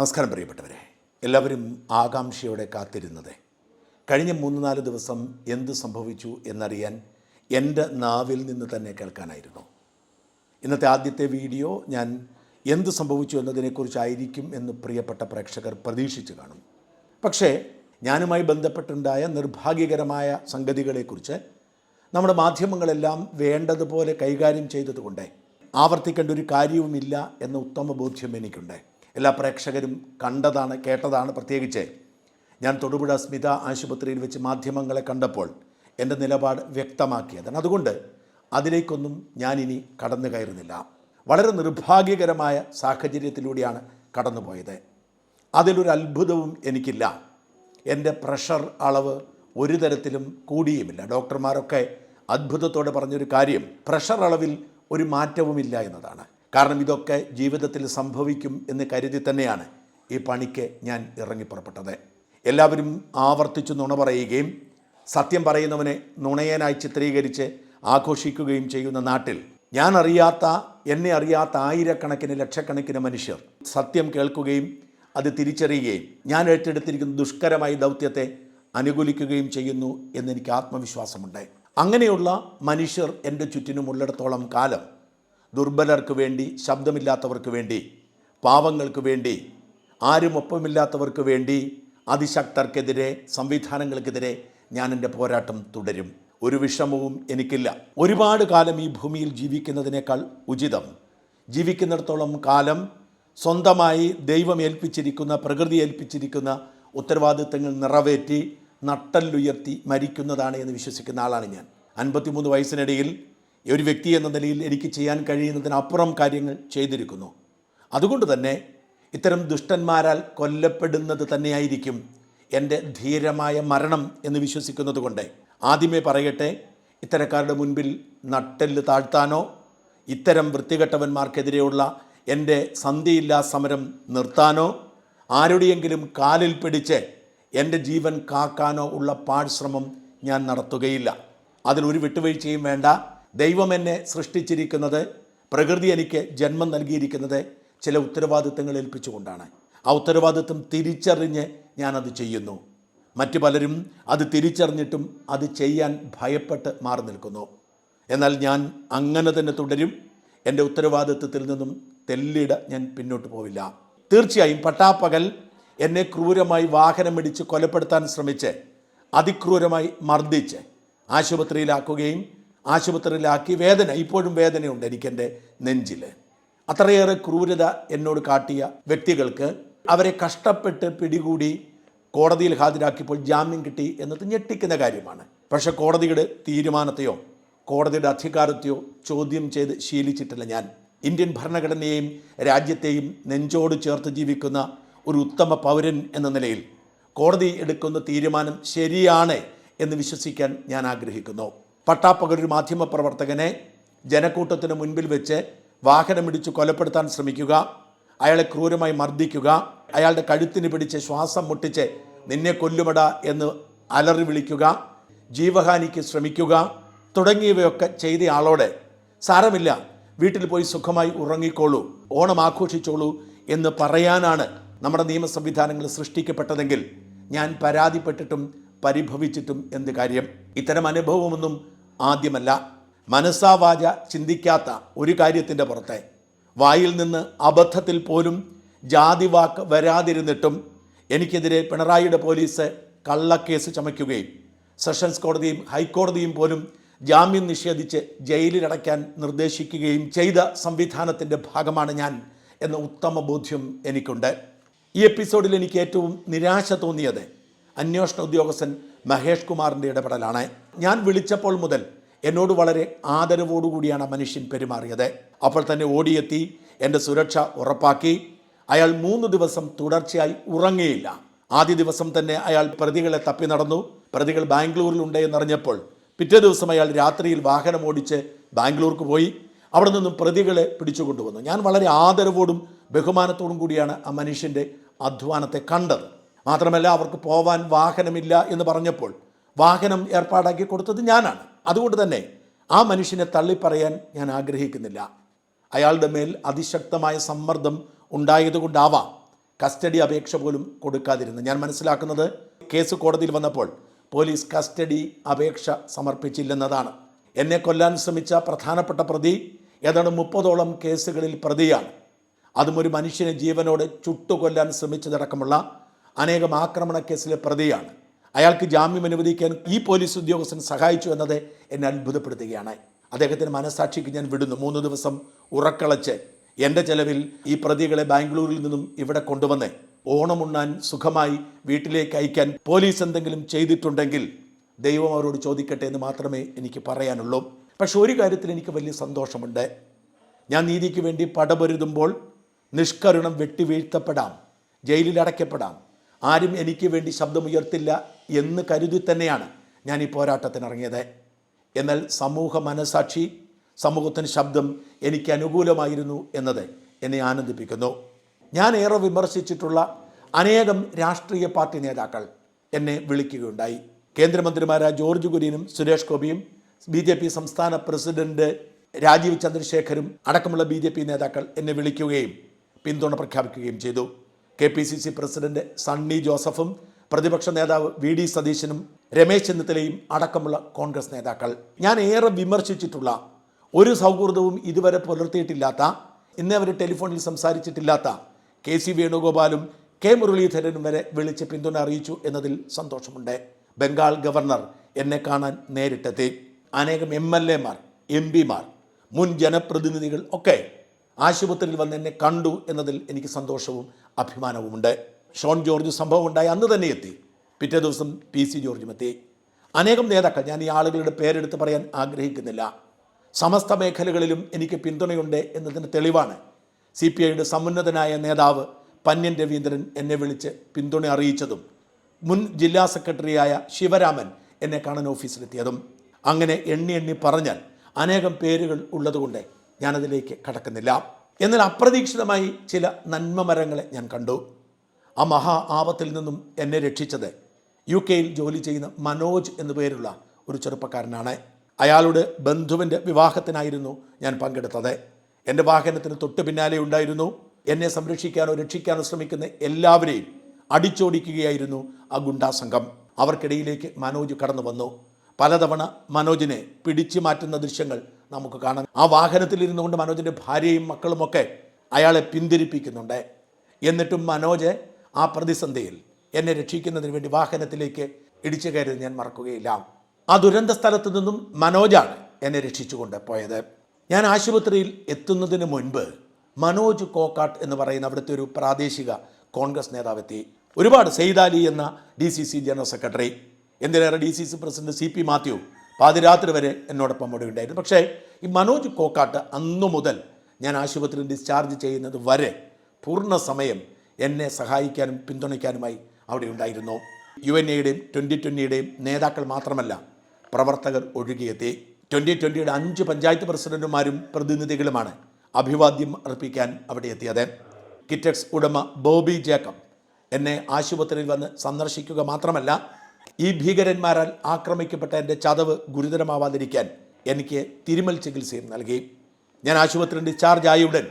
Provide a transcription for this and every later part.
നമസ്കാരം പ്രിയപ്പെട്ടവരെ. എല്ലാവരും ആകാംക്ഷയോടെ കാത്തിരുന്നത്. കഴിഞ്ഞ മൂന്ന് നാല് ദിവസം എന്ത് സംഭവിച്ചു എന്നറിയാൻ എന്റെ നാവിൽ നിന്ന് തന്നെ കേൾക്കാനായിരുന്നു. ഇന്നത്തെ ആദ്യത്തെ വീഡിയോ ഞാൻ എന്ത് സംഭവിച്ചു എന്നതിനെക്കുറിച്ചായിരിക്കും എന്ന് പ്രിയപ്പെട്ട പ്രേക്ഷകർ പ്രതീക്ഷിച്ചു കാണും. പക്ഷേ ഞാനുമായി ബന്ധപ്പെട്ടുണ്ടായ നിർഭാഗ്യകരമായ സംഗതികളെക്കുറിച്ച് നമ്മുടെ മാധ്യമങ്ങളെല്ലാം വേണ്ടതുപോലെ കൈകാര്യം ചെയ്തതുകൊണ്ട് ആവർത്തിക്കേണ്ട ഒരു കാര്യവുമില്ല എന്ന ഉത്തമ ബോധ്യം എനിക്കുണ്ട്. എല്ലാ പ്രേക്ഷകരും കണ്ടതാണ് കേട്ടതാണ് പ്രത്യേകിച്ച്. ഞാൻ തൊടുപുഴ സ്മിത ആശുപത്രിയിൽ വെച്ച് മാധ്യമങ്ങളെ കണ്ടപ്പോൾ എന്റെ നിലപാട് വ്യക്തമാക്കിയതാണ്. അതുകൊണ്ട് അതിലേക്കൊന്നും ഞാനിനി കടന്നു കയറുന്നില്ല. വളരെ നിർഭാഗ്യകരമായ സാഹചര്യത്തിലൂടെയാണ് കടന്നുപോയത്. അതിലൊരു അത്ഭുതവും എനിക്കില്ല. എന്റെ പ്രഷർ അളവ് ഒരു തരത്തിലും കൂടിയുമില്ല. ഡോക്ടർമാരൊക്കെ അത്ഭുതത്തോടെ പറഞ്ഞൊരു കാര്യം പ്രഷർ അളവിൽ ഒരു മാറ്റവുമില്ല എന്നതാണ്. കാരണം ഇതൊക്കെ ജീവിതത്തിൽ സംഭവിക്കും എന്ന് കരുതി തന്നെയാണ് ഈ പണിക്ക് ഞാൻ ഇറങ്ങിപ്പുറപ്പെട്ടത്. എല്ലാവരും ആവർത്തിച്ച് നുണ പറയുകയും സത്യം പറയുന്നവനെ നുണയനായി ചിത്രീകരിച്ച് ആഘോഷിക്കുകയും ചെയ്യുന്ന നാട്ടിൽ ഞാൻ അറിയാത്ത എന്നെ അറിയാത്ത ആയിരക്കണക്കിന് ലക്ഷക്കണക്കിന് മനുഷ്യർ സത്യം കേൾക്കുകയും അത് തിരിച്ചറിയുകയും ഞാൻ ഏറ്റെടുത്തിരിക്കുന്ന ദുഷ്കരമായ ദൗത്യത്തെ അനുകൂലിക്കുകയും ചെയ്യുന്നു എന്നെനിക്ക് ആത്മവിശ്വാസമുണ്ട്. അങ്ങനെയുള്ള മനുഷ്യർ എന്റെ ചുറ്റിനുമുള്ളിടത്തോളം കാലം ദുർബലർക്ക് വേണ്ടി ശബ്ദമില്ലാത്തവർക്ക് വേണ്ടി പാവങ്ങൾക്ക് വേണ്ടി ആരും ഒപ്പമില്ലാത്തവർക്ക് വേണ്ടി അതിശക്തർക്കെതിരെ സംവിധാനങ്ങൾക്കെതിരെ ഞാൻ എന്റെ പോരാട്ടം തുടരും. ഒരു വിഷമവും എനിക്കില്ല. ഒരുപാട് കാലം ഈ ഭൂമിയിൽ ജീവിക്കുന്നതിനേക്കാൾ ഉചിതം. ജീവിക്കുന്നിടത്തോളം കാലം സ്വന്തമായി ദൈവം ഏൽപ്പിച്ചിരിക്കുന്ന പ്രകൃതി ഏൽപ്പിച്ചിരിക്കുന്ന ഉത്തരവാദിത്തങ്ങൾ നിറവേറ്റി നട്ടല്ലുയർത്തി മരിക്കുന്നതാണ് എന്ന് വിശ്വസിക്കുന്ന ആളാണ് ഞാൻ. അൻപത്തിമൂന്ന് വയസ്സിനിടയിൽ ഒരു വ്യക്തി എന്ന നിലയിൽ എനിക്ക് ചെയ്യാൻ കഴിയുന്നതിനപ്പുറം കാര്യങ്ങൾ ചെയ്തിരിക്കുന്നു. അതുകൊണ്ട് തന്നെ ഇത്തരം ദുഷ്ടന്മാരാൽ കൊല്ലപ്പെടുന്നത് തന്നെയായിരിക്കും എന്റെ ധീരമായ മരണം എന്ന് വിശ്വസിക്കുന്നത് കൊണ്ട് ആദ്യമേ പറയട്ടെ ഇത്തരക്കാരുടെ മുൻപിൽ നട്ടെല്ല് താഴ്ത്താനോ ഇത്തരം വൃത്തികെട്ടവന്മാർക്കെതിരെയുള്ള എന്റെ സന്ധിയില്ലാ സമരം നിർത്താനോ ആരുടെയെങ്കിലും കാലിൽ പിടിച്ച് എന്റെ ജീവൻ കാക്കാനോ ഉള്ള പാഴ്ശ്രമം ഞാൻ നടത്തുകയില്ല. അതിലൊരു വിട്ടുവീഴ്ചയും വേണ്ട. ദൈവം എന്നെ സൃഷ്ടിച്ചിരിക്കുന്നത് പ്രകൃതി എനിക്ക് ജന്മം നൽകിയിരിക്കുന്നത് ചില ഉത്തരവാദിത്തങ്ങൾ ഏൽപ്പിച്ചുകൊണ്ടാണ്. ആ ഉത്തരവാദിത്വം തിരിച്ചറിഞ്ഞ് ഞാനത് ചെയ്യുന്നു. മറ്റു പലരും അത് തിരിച്ചറിഞ്ഞിട്ടും അത് ചെയ്യാൻ ഭയപ്പെട്ട് മാറി നിൽക്കുന്നു. എന്നാൽ ഞാൻ അങ്ങനെ തന്നെ തുടരും. എന്റെ ഉത്തരവാദിത്വത്തിൽ നിന്നും തെല്ലിട ഞാൻ പിന്നോട്ട് പോവില്ല. തീർച്ചയായും പട്ടാപ്പകൽ എന്നെ ക്രൂരമായി വാഹനമിടിച്ച് കൊലപ്പെടുത്താൻ ശ്രമിച്ച് അതിക്രൂരമായി മർദ്ദിച്ച് ആശുപത്രിയിലാക്കുകയും ആശുപത്രിയിലാക്കി വേദന ഇപ്പോഴും വേദനയുണ്ട് എനിക്കെന്റെ നെഞ്ചിൽ അത്രയേറെ ക്രൂരത എന്നോട് കാട്ടിയ വ്യക്തികൾക്ക് അവരെ കഷ്ടപ്പെട്ട് പിടികൂടി കോടതിയിൽ ഹാജരാക്കിയപ്പോൾ ജാമ്യം കിട്ടി എന്നത് ഞെട്ടിക്കുന്ന കാര്യമാണ്. പക്ഷേ കോടതിയുടെ തീരുമാനത്തെയോ കോടതിയുടെ അധികാരത്തെയോ ചോദ്യം ചെയ്ത് ശീലിച്ചിട്ടില്ല ഞാൻ. ഇന്ത്യൻ ഭരണഘടനയെയും രാജ്യത്തെയും നെഞ്ചോട് ചേർത്ത് ജീവിക്കുന്ന ഒരു ഉത്തമ പൗരൻ എന്ന നിലയിൽ കോടതി എടുക്കുന്ന തീരുമാനം ശരിയാണ് എന്ന് വിശ്വസിക്കാൻ ഞാൻ ആഗ്രഹിക്കുന്നു. പട്ടാപ്പകൽ ഒരു മാധ്യമ പ്രവർത്തകനെ ജനക്കൂട്ടത്തിന് മുൻപിൽ വെച്ച് വാഹനമിടിച്ച് കൊലപ്പെടുത്താൻ ശ്രമിക്കുക അയാളെ ക്രൂരമായി മർദ്ദിക്കുക അയാളുടെ കഴുത്തിന് പിടിച്ച് ശ്വാസം മുട്ടിച്ച് നിന്നെ കൊല്ലുമട എന്ന് അലറി വിളിക്കുക ജീവഹാനിക്ക് ശ്രമിക്കുക തുടങ്ങിയവയൊക്കെ ചെയ്ത ആളോട് സാരമില്ല വീട്ടിൽ പോയി സുഖമായി ഉറങ്ങിക്കോളൂ ഓണം ആഘോഷിച്ചോളൂ എന്ന് പറയാനാണ് നമ്മുടെ നിയമ സംവിധാനങ്ങൾ സൃഷ്ടിക്കപ്പെട്ടതെങ്കിൽ ഞാൻ പരാതിപ്പെട്ടിട്ടും പരിഭവിച്ചിട്ടും എന്ത് കാര്യം? ഇത്തരം അനുഭവമൊന്നും ആദ്യമല്ല മനസ്സാവാച ചിന്തിക്കാത്ത ഒരു കാര്യത്തിന്റെ പുറത്തെ. വായിൽ നിന്ന് അബദ്ധത്തിൽ പോലും ജാതി വാക്ക് വരാതിരുന്നിട്ടും എനിക്കെതിരെ പിണറായിയുടെ പോലീസ് കള്ളക്കേസ് ചമയ്ക്കുകയും സെഷൻസ് കോടതിയും ഹൈക്കോടതിയും പോലും ജാമ്യം നിഷേധിച്ച് ജയിലിലടയ്ക്കാൻ നിർദ്ദേശിക്കുകയും ചെയ്ത സംവിധാനത്തിന്റെ ഭാഗമാണ് ഞാൻ എന്ന ഉത്തമ ബോധ്യം എനിക്കുണ്ട്. ഈ എപ്പിസോഡിൽ എനിക്ക് ഏറ്റവും നിരാശ തോന്നിയത് അന്വേഷണ ഉദ്യോഗസ്ഥൻ മഹേഷ് കുമാറിന്റെ ഇടപെടലാണ്. ഞാൻ വിളിച്ചപ്പോൾ മുതൽ എന്നോട് വളരെ ആദരവോടുകൂടിയാണ് മനുഷ്യൻ പെരുമാറിയത്. അപ്പോൾ തന്നെ ഓടിയെത്തി എന്റെ സുരക്ഷ ഉറപ്പാക്കി. അയാൾ മൂന്ന് ദിവസം തുടർച്ചയായി ഉറങ്ങിയില്ല. ആദ്യ ദിവസം തന്നെ അയാൾ പ്രതികളെ തപ്പി നടന്നു. പ്രതികൾ ബാംഗ്ലൂരിലുണ്ട് എന്നറിഞ്ഞപ്പോൾ പിറ്റേ ദിവസം അയാൾ രാത്രിയിൽ വാഹനം ഓടിച്ച് ബാംഗ്ലൂർക്ക് പോയി. അവിടെ നിന്നും പ്രതികളെ പിടിച്ചുകൊണ്ടുവന്നു. ഞാൻ വളരെ ആദരവോടും ബഹുമാനത്തോടും കൂടിയാണ് ആ മനുഷ്യന്റെ അധ്വാനത്തെ കണ്ടത്. മാത്രമല്ല അവർക്ക് പോവാൻ വാഹനമില്ല എന്ന് പറഞ്ഞപ്പോൾ വാഹനം ഏർപ്പാടാക്കി കൊടുത്തത് ഞാനാണ്. അതുകൊണ്ട് തന്നെ ആ മനുഷ്യനെ തള്ളിപ്പറയാൻ ഞാൻ ആഗ്രഹിക്കുന്നില്ല. അയാളുടെ മേൽ അതിശക്തമായ സമ്മർദ്ദം ഉണ്ടായതുകൊണ്ടാവാം കസ്റ്റഡി അപേക്ഷ പോലും കൊടുക്കാതിരുന്നു ഞാൻ മനസ്സിലാക്കുന്നത് കേസ് കോടതിയിൽ വന്നപ്പോൾ പോലീസ് കസ്റ്റഡി അപേക്ഷ സമർപ്പിച്ചില്ലെന്നതാണ്. എന്നെ കൊല്ലാൻ ശ്രമിച്ച പ്രധാനപ്പെട്ട പ്രതി ഏതാണ്ട് മുപ്പതോളം കേസുകളിൽ പ്രതിയാണ്. അതും ഒരു മനുഷ്യനെ ജീവനോട് ചുട്ടുകൊല്ലാൻ ശ്രമിച്ചതടക്കമുള്ള അനേകം ആക്രമണ കേസിലെ പ്രതിയാണ്. അയാൾക്ക് ജാമ്യം അനുവദിക്കാൻ ഈ പോലീസ് ഉദ്യോഗസ്ഥൻ സഹായിച്ചു എന്നത് എന്നെ അത്ഭുതപ്പെടുത്തുകയാണ്. അദ്ദേഹത്തിന് മനസാക്ഷിക്ക് ഞാൻ വിടുന്നു. മൂന്ന് ദിവസം ഉറക്കളച്ച് എന്റെ ചെലവിൽ ഈ പ്രതികളെ ബാംഗ്ലൂരിൽ നിന്നും ഇവിടെ കൊണ്ടുവന്ന് ഓണമുണ്ണാൻ സുഖമായി വീട്ടിലേക്ക് അയക്കാൻ പോലീസ് എന്തെങ്കിലും ചെയ്തിട്ടുണ്ടെങ്കിൽ ദൈവം അവരോട് ചോദിക്കട്ടെ എന്ന് മാത്രമേ എനിക്ക് പറയാനുള്ളൂ. പക്ഷെ ഒരു കാര്യത്തിൽ എനിക്ക് വലിയ സന്തോഷമുണ്ട്. ഞാൻ നീതിക്ക് വേണ്ടി പടപൊരുതുമ്പോൾ നിഷ്കരുണം വെട്ടിവീഴ്ത്തപ്പെടാം. ജയിലിൽ അടയ്ക്കപ്പെടാം. ആരും എനിക്ക് വേണ്ടി ശബ്ദമുയർത്തില്ല എന്ന് കരുതി തന്നെയാണ് ഞാൻ ഈ പോരാട്ടത്തിനിറങ്ങിയത്. എന്നാൽ സമൂഹ മനസാക്ഷി സമൂഹത്തിന് ശബ്ദം എനിക്ക് അനുകൂലമായിരുന്നു എന്നത് എന്നെ ആനന്ദിപ്പിക്കുന്നു. ഞാൻ ഏറെ വിമർശിച്ചിട്ടുള്ള അനേകം രാഷ്ട്രീയ പാർട്ടി നേതാക്കൾ എന്നെ വിളിക്കുകയുണ്ടായി. കേന്ദ്രമന്ത്രിമാരായ ജോർജ് കുര്യനും സുരേഷ് ഗോപിയും ബി ജെ പി സംസ്ഥാന പ്രസിഡന്റ് രാജീവ് ചന്ദ്രശേഖരും അടക്കമുള്ള ബി നേതാക്കൾ എന്നെ വിളിക്കുകയും പിന്തുണ പ്രഖ്യാപിക്കുകയും ചെയ്തു. K P C C president Sunny ജോസഫും പ്രതിപക്ഷ നേതാവ് വി ഡി സതീശനും രമേശ് ചെന്നിത്തലയും അടക്കമുള്ള കോൺഗ്രസ് നേതാക്കൾ. ഞാൻ ഏറെ വിമർശിച്ചിട്ടുള്ള ഒരു സൗഹൃദവും ഇതുവരെ പുലർത്തിയിട്ടില്ലാത്ത ഇന്നേ അവർ ടെലിഫോണിൽ സംസാരിച്ചിട്ടില്ലാത്ത കെ സി വേണുഗോപാലും കെ മുരളീധരനും വരെ വിളിച്ച് പിന്തുണ അറിയിച്ചു എന്നതിൽ സന്തോഷമുണ്ട്. ബംഗാൾ ഗവർണർ എന്നെ കാണാൻ നേരിട്ടെത്തി. അനേകം എം എൽ എമാർ എം പിമാർ മുൻ ജനപ്രതിനിധികൾ ഒക്കെ ആശുപത്രിയിൽ വന്ന് എന്നെ കണ്ടു എന്നതിൽ എനിക്ക് സന്തോഷവും അഭിമാനവുമുണ്ട്. ഷോൺ ജോർജ് സംഭവം ഉണ്ടായി അന്ന് തന്നെ എത്തി. പിറ്റേ ദിവസം പി സി ജോർജും എത്തി. അനേകം നേതാക്കൾ ഞാൻ ഈ ആളുകളുടെ പേരെടുത്ത് പറയാൻ ആഗ്രഹിക്കുന്നില്ല. സമസ്ത മേഖലകളിലും എനിക്ക് പിന്തുണയുണ്ട് എന്നതിന് തെളിവാണ്. സി പി ഐയുടെ സമുന്നതനായ നേതാവ് പന്യൻ രവീന്ദ്രൻ എന്നെ വിളിച്ച് പിന്തുണ അറിയിച്ചതും മുൻ ജില്ലാ സെക്രട്ടറിയായ ശിവരാമൻ എന്നെ കാണാൻ ഓഫീസിലെത്തിയതും. അങ്ങനെ എണ്ണി എണ്ണി പറഞ്ഞാൽ അനേകം പേരുകൾ ഉള്ളതുകൊണ്ട് ഞാനതിലേക്ക് കടക്കുന്നില്ല. എന്നാൽ അപ്രതീക്ഷിതമായി ചില നന്മ മരങ്ങളെ ഞാൻ കണ്ടു. ആ മഹാ ആപത്തിൽ നിന്നും എന്നെ രക്ഷിച്ചത് യു കെയിൽ ജോലി ചെയ്യുന്ന മനോജ് എന്നു പേരുള്ള ഒരു ചെറുപ്പക്കാരനാണ്. അയാളുടെ ബന്ധുവിന്റെ വിവാഹത്തിനായിരുന്നു ഞാൻ പങ്കെടുത്തത്. എന്റെ വാഹനത്തിന് തൊട്ട് പിന്നാലെ ഉണ്ടായിരുന്നു. എന്നെ സംരക്ഷിക്കാനോ രക്ഷിക്കാനോ ശ്രമിക്കുന്ന എല്ലാവരെയും അടിച്ചോടിക്കുകയായിരുന്നു ആ ഗുണ്ടാ സംഘം. അവർക്കിടയിലേക്ക് മനോജ് കടന്നു വന്നു. പലതവണ മനോജിനെ പിടിച്ചു മാറ്റുന്ന ദൃശ്യങ്ങൾ നമുക്ക് കാണാം. ആ വാഹനത്തിലിരുന്നു കൊണ്ട് മനോജിന്റെ ഭാര്യയും മക്കളുമൊക്കെ അയാളെ പിന്തിരിപ്പിക്കുന്നുണ്ട്. എന്നിട്ടും മനോജ് ആ പ്രതിസന്ധിയിൽ എന്നെ രക്ഷിക്കുന്നതിന് വേണ്ടി വാഹനത്തിലേക്ക് ഇടിച്ചു കയറിയത് ഞാൻ മറക്കുകയില്ല. ആ ദുരന്ത സ്ഥലത്ത് നിന്നും മനോജാണ് എന്നെ രക്ഷിച്ചുകൊണ്ട് പോയത്. ഞാൻ ആശുപത്രിയിൽ എത്തുന്നതിന് മുൻപ് മനോജ് കോക്കാട്ട് എന്ന് പറയുന്ന അവിടുത്തെ ഒരു പ്രാദേശിക കോൺഗ്രസ് നേതാവെത്തി. ഒരുപാട് സെയ്ദാലി എന്ന D C C general secretary. എന്തിനേറെ D C C president C P Mathew. പാതിരാത്രി വരെ എന്നോടൊപ്പം അവിടെ ഉണ്ടായിരുന്നു. പക്ഷേ ഈ മനോജ് കോക്കാട്ട് അന്നു മുതൽ ഞാൻ ആശുപത്രിയിൽ ഡിസ്ചാർജ് ചെയ്യുന്നത് വരെ പൂർണ സമയം എന്നെ സഹായിക്കാനും പിന്തുണയ്ക്കാനുമായി അവിടെ ഉണ്ടായിരുന്നു. യു എൻ എയുടെയും ട്വന്റി ട്വന്റിയുടെയും നേതാക്കൾ മാത്രമല്ല പ്രവർത്തകർ ഒഴുകിയെത്തി. ട്വന്റി ട്വന്റിയുടെ അഞ്ച് പഞ്ചായത്ത് പ്രസിഡന്റുമാരും പ്രതിനിധികളുമാണ് അഭിവാദ്യം അർപ്പിക്കാൻ അവിടെ എത്തിയത്. കിറ്റക്സ് ഉടമ ബോബി ജേക്കബ് എന്നെ ആശുപത്രിയിൽ വന്ന് സന്ദർശിക്കുക മാത്രമല്ല ഈ ഭീകരന്മാരാൽ ആക്രമിക്കപ്പെട്ട എന്റെ ചതവ് ഗുരുതരമാവാതിരിക്കാൻ എനിക്ക് തിരുമൽ ചികിത്സയും നൽകി. ഞാൻ ആശുപത്രി ഡിസ്ചാർജ് ആയ ഉടൻ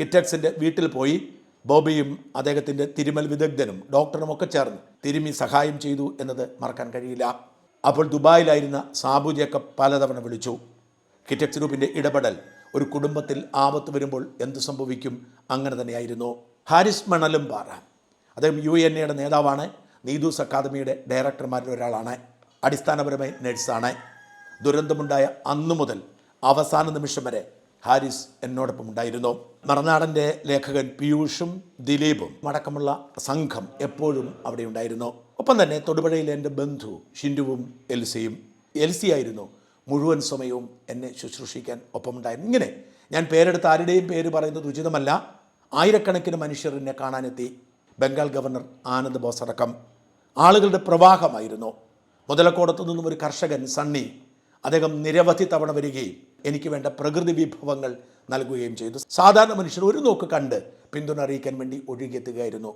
കിറ്റക്സിന്റെ വീട്ടിൽ പോയി ബോബിയും അദ്ദേഹത്തിന്റെ തിരുമൽ വിദഗ്ധനും ഡോക്ടറും ഒക്കെ ചേർന്ന് തിരുമി സഹായം ചെയ്തു എന്നത് മറക്കാൻ കഴിയില്ല. അപ്പോൾ ദുബായിലായിരുന്ന സാബു പലതവണ വിളിച്ചു. കിറ്റക്സ് ഗ്രൂപ്പിന്റെ ഇടപെടൽ ഒരു കുടുംബത്തിൽ ആപത്ത് വരുമ്പോൾ എന്ത് സംഭവിക്കും? അങ്ങനെ തന്നെയായിരുന്നു. ഹാരിസ് മണലും പാറ അദ്ദേഹം യു എൻ എയുടെ നേതാവാണ്. നീതൂസ് അക്കാദമിയുടെ ഡയറക്ടർമാരിൽ ഒരാളാണ്. അടിസ്ഥാനപരമായി നഴ്സാണ്. ദുരന്തമുണ്ടായ അന്നു മുതൽ അവസാന നിമിഷം വരെ ഹാരിസ് എന്നോടൊപ്പം ഉണ്ടായിരുന്നു. മറനാടന്റെ ലേഖകൻ പീയൂഷും ദിലീപും അടക്കമുള്ള സംഘം എപ്പോഴും അവിടെ ഉണ്ടായിരുന്നു. ഒപ്പം തന്നെ തൊടുപുഴയിലെ എന്റെ ബന്ധു ഷിൻഡുവും എൽസിയും. എൽസി ആയിരുന്നു മുഴുവൻ സമയവും എന്നെ ശുശ്രൂഷിക്കാൻ ഒപ്പമുണ്ടായിരുന്നു ഇങ്ങനെ ഞാൻ പേരെടുത്ത് ആരുടെയും പേര് പറയുന്നത് ഉചിതമല്ല. ആയിരക്കണക്കിന് മനുഷ്യർ എന്നെ കാണാനെത്തി. ബംഗാൾ ഗവർണർ ആനന്ദ് ബോസ് അടക്കം. ആളുകളുടെ പ്രവാഹമായിരുന്നു. മുതലക്കോടത്തു നിന്നും ഒരു കർഷകൻ സണ്ണി അദ്ദേഹം നിരവധി തവണ വരികയും എനിക്ക് വേണ്ട പ്രകൃതി വിഭവങ്ങൾ നൽകുകയും ചെയ്തു. സാധാരണ മനുഷ്യർ ഒരു നോക്ക് കണ്ട് പിന്തുണ അറിയിക്കാൻ വേണ്ടി ഒഴുകിയെത്തുകയായിരുന്നു.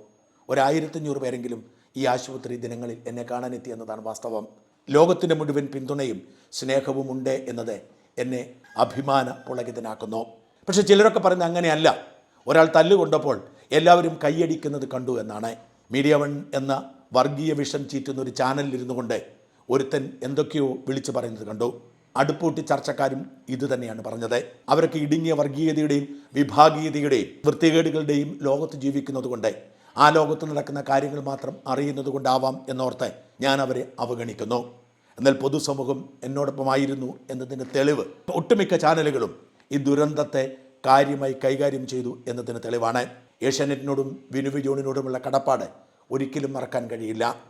ഒരായിരത്തഞ്ഞൂറ് പേരെങ്കിലും ഈ ആശുപത്രി ദിനങ്ങളിൽ എന്നെ കാണാനെത്തി എന്നതാണ് വാസ്തവം. ലോകത്തിന്റെ മുഴുവൻ പിന്തുണയും സ്നേഹവും ഉണ്ട് എന്നത് എന്നെ അഭിമാന പുളകിതനാക്കുന്നു. പക്ഷെ ചിലരൊക്കെ പറയുന്നത് അങ്ങനെയല്ല. ഒരാൾ തല്ലുകൊണ്ടപ്പോൾ എല്ലാവരും കൈയടിക്കുന്നത് കണ്ടു എന്നാണ്. മീഡിയ വൺ എന്ന വർഗീയ വിഷം ചീറ്റുന്ന ഒരു ചാനലിലിരുന്നു കൊണ്ട് ഒരുത്തൻ എന്തൊക്കെയോ വിളിച്ചു പറയുന്നത് കണ്ടു. അടുപ്പൂട്ടി ചർച്ചക്കാരും ഇത് തന്നെയാണ് പറഞ്ഞത്. അവരൊക്കെ ഇടുങ്ങിയ വർഗീയതയുടെയും വിഭാഗീയതയുടെയും വൃത്തികേടുകളുടെയും ലോകത്ത് ജീവിക്കുന്നതുകൊണ്ട് ആ ലോകത്ത് നടക്കുന്ന കാര്യങ്ങൾ മാത്രം അറിയുന്നത് കൊണ്ടാവാം എന്നോർത്ത് ഞാൻ അവരെ അവഗണിക്കുന്നു. എന്നാൽ പൊതുസമൂഹം എന്നോടൊപ്പമായിരുന്നു എന്നതിന് തെളിവ് ഒട്ടുമിക്ക ചാനലുകളും ഈ ദുരന്തത്തെ കാര്യമായി കൈകാര്യം ചെയ്തു എന്നതിന് തെളിവാണ്. ഏഷ്യാനെറ്റിനോടും വിനുവി ജോണിനോടുമുള്ള കടപ്പാട് ഒരിക്കലും മറക്കാൻ കഴിയില്ല.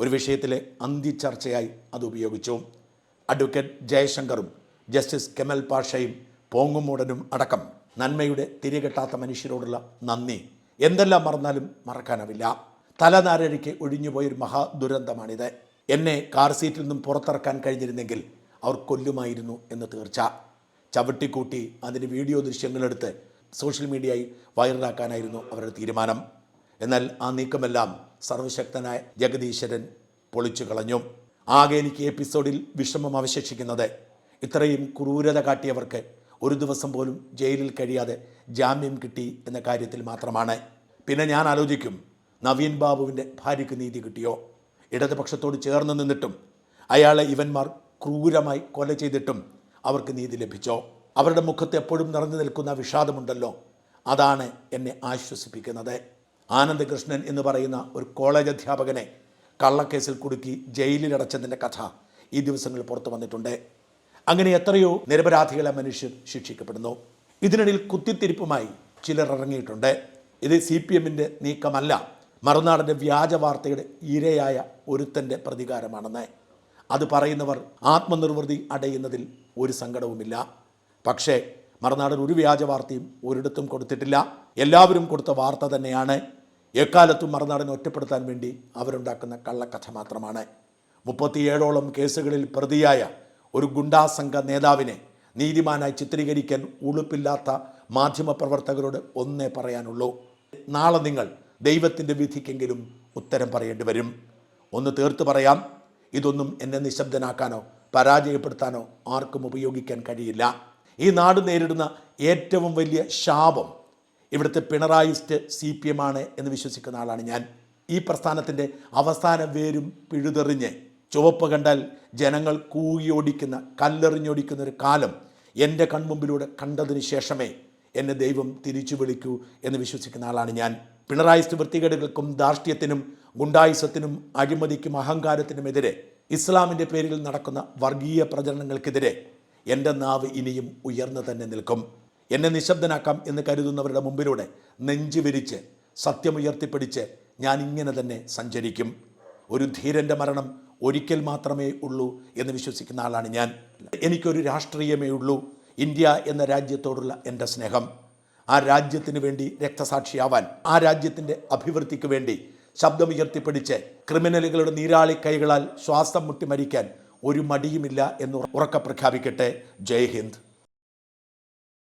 ഒരു വിഷയത്തിലെ അന്ത്യചർച്ചയായി അത് ഉപയോഗിച്ചു. അഡ്വക്കേറ്റ് ജയശങ്കറും ജസ്റ്റിസ് കെമൽ പാഷയും പോങ്ങുമൂടനും അടക്കം നന്മയുടെ തിരികെട്ടാത്ത മനുഷ്യരോടുള്ള നന്ദി. എന്തെല്ലാം മറന്നാലും മറക്കാനാവില്ല. തലനാരഴിക്ക് ഒഴിഞ്ഞുപോയൊരു മഹാദുരന്തമാണിത്. എന്നെ കാർ സീറ്റിൽ നിന്നും പുറത്തിറക്കാൻ കഴിഞ്ഞിരുന്നെങ്കിൽ അവർ കൊല്ലുമായിരുന്നു എന്ന് തീർച്ച. ചവിട്ടിക്കൂട്ടി അതിന് വീഡിയോ ദൃശ്യങ്ങളെടുത്ത് സോഷ്യൽ മീഡിയയിൽ വൈറലാക്കാനായിരുന്നു അവരുടെ തീരുമാനം. എന്നാൽ ആ നീക്കമെല്ലാം സർവശക്തനായ ജഗദീശ്വരൻ പൊളിച്ചു കളഞ്ഞു. ആകെ എനിക്ക് എപ്പിസോഡിൽ വിഷമം അവശേഷിക്കുന്നത് ഇത്രയും ക്രൂരത കാട്ടിയവർക്ക് ഒരു ദിവസം പോലും ജയിലിൽ കഴിയാതെ ജാമ്യം കിട്ടി എന്ന കാര്യത്തിൽ മാത്രമാണ്. പിന്നെ ഞാൻ ആലോചിക്കും നവീൻ ബാബുവിന്റെ ഭാര്യയ്ക്ക് നീതി കിട്ടിയോ? ഇടതുപക്ഷത്തോട് ചേർന്ന് നിന്നിട്ടും അയാളെ ഇവന്മാർ ക്രൂരമായി കൊല ചെയ്തിട്ടും അവർക്ക് നീതി ലഭിച്ചോ? അവരുടെ മുഖത്ത് എപ്പോഴും നിറഞ്ഞു നിൽക്കുന്ന വിഷാദമുണ്ടല്ലോ. അതാണ് എന്നെ ആശ്വസിപ്പിക്കുന്നത്. ആനന്ദകൃഷ്ണൻ എന്ന് പറയുന്ന ഒരു കോളേജ് അധ്യാപകനെ കള്ളക്കേസിൽ കുടുക്കി ജയിലിലടച്ചതിന്റെ കഥ ഈ ദിവസങ്ങളിൽ പുറത്തു വന്നിട്ടുണ്ട്. അങ്ങനെ എത്രയോ നിരപരാധികളെ മനുഷ്യർ ശിക്ഷിക്കപ്പെടുന്നു. ഇതിനിടയിൽ കുത്തിത്തിരിപ്പുമായി ചിലർ ഇറങ്ങിയിട്ടുണ്ട്. ഇത് സി പി എമ്മിന്റെ നീക്കമല്ല മറുനാടിന്റെ വ്യാജ വാർത്തയുടെ ഇരയായ ഒരുത്തന്റെ പ്രതികാരമാണെന്ന്. അത് പറയുന്നവർ ആത്മനിർവൃതി അടയുന്നതിൽ ഒരു സങ്കടവുമില്ല. പക്ഷേ മറുനാടൻ ഒരു വ്യാജ വാർത്തയും ഒരിടത്തും കൊടുത്തിട്ടില്ല. എല്ലാവരും കൊടുത്ത വാർത്ത തന്നെയാണ്. എക്കാലത്തും മറുനാടനെ ഒറ്റപ്പെടുത്താൻ വേണ്ടി അവരുണ്ടാക്കുന്ന കള്ളക്കഥ മാത്രമാണ്. മുപ്പത്തിയേഴോളം കേസുകളിൽ പ്രതിയായ ഒരു ഗുണ്ടാസംഘ നേതാവിനെ നീതിമാനായി ചിത്രീകരിക്കാൻ ഉളുപ്പില്ലാത്ത മാധ്യമപ്രവർത്തകരോട് ഒന്നേ പറയാനുള്ളൂ. നാളെ നിങ്ങൾ ദൈവത്തിന്റെ വിധിക്കെങ്കിലും ഉത്തരം പറയേണ്ടി വരും. ഒന്ന് തീർത്ത് പറയാം. ഇതൊന്നും എന്നെ നിശബ്ദനാക്കാനോ പരാജയപ്പെടുത്താനോ ആർക്കും ഉപയോഗിക്കാൻ കഴിയില്ല. ഈ നാട് നേരിടുന്ന ഏറ്റവും വലിയ ശാപം ഇവിടുത്തെ പിണറായിസ്റ്റ് സി പി എം ആണ് എന്ന് വിശ്വസിക്കുന്ന ആളാണ് ഞാൻ. ഈ പ്രസ്ഥാനത്തിന്റെ അവസാന വേരും പിഴുതെറിഞ്ഞ് ചുവപ്പ് കണ്ടാൽ ജനങ്ങൾ കൂകിയോടിക്കുന്ന കല്ലെറിഞ്ഞോടിക്കുന്ന ഒരു കാലം എന്റെ കൺമുമ്പിലൂടെ കണ്ടതിന് ശേഷമേ എന്നെ ദൈവം തിരിച്ചു വിളിക്കൂ എന്ന് വിശ്വസിക്കുന്ന ആളാണ് ഞാൻ. പിണറായിസ്റ്റ് വൃത്തികേടുകൾക്കും ധാർഷ്ട്യത്തിനും ഗുണ്ടായുസത്തിനും അഴിമതിക്കും അഹങ്കാരത്തിനുമെതിരെ ഇസ്ലാമിന്റെ പേരിൽ നടക്കുന്ന വർഗീയ പ്രചരണങ്ങൾക്കെതിരെ എന്റെ നാവ് ഇനിയും ഉയർന്നു തന്നെ നിൽക്കും. എന്നെ നിശബ്ദനാക്കാം എന്ന് കരുതുന്നവരുടെ മുമ്പിലൂടെ നെഞ്ചു വിരിച്ച് സത്യമുയർത്തിപ്പിടിച്ച് ഞാൻ ഇങ്ങനെ തന്നെ സഞ്ചരിക്കും. ഒരു ധീരന്റെ മരണം ഒരിക്കൽ മാത്രമേ ഉള്ളൂ എന്ന് വിശ്വസിക്കുന്ന ആളാണ് ഞാൻ. എനിക്കൊരു രാഷ്ട്രീയമേ ഉള്ളൂ. ഇന്ത്യ എന്ന രാജ്യത്തോടുള്ള എന്റെ സ്നേഹം. ആ രാജ്യത്തിന് വേണ്ടി രക്തസാക്ഷിയാവാൻ ആ രാജ്യത്തിന്റെ അഭിവൃദ്ധിക്ക് വേണ്ടി ശബ്ദമുയർത്തിപ്പിടിച്ച് ക്രിമിനലുകളുടെ നീരാളി കൈകളാൽ ശ്വാസം മുട്ടി മരിക്കാൻ ഒരു മടിയുമില്ല എന്ന് ഉറക്ക പ്രഖ്യാപിക്കട്ടെ. ജയ് ഹിന്ദ്.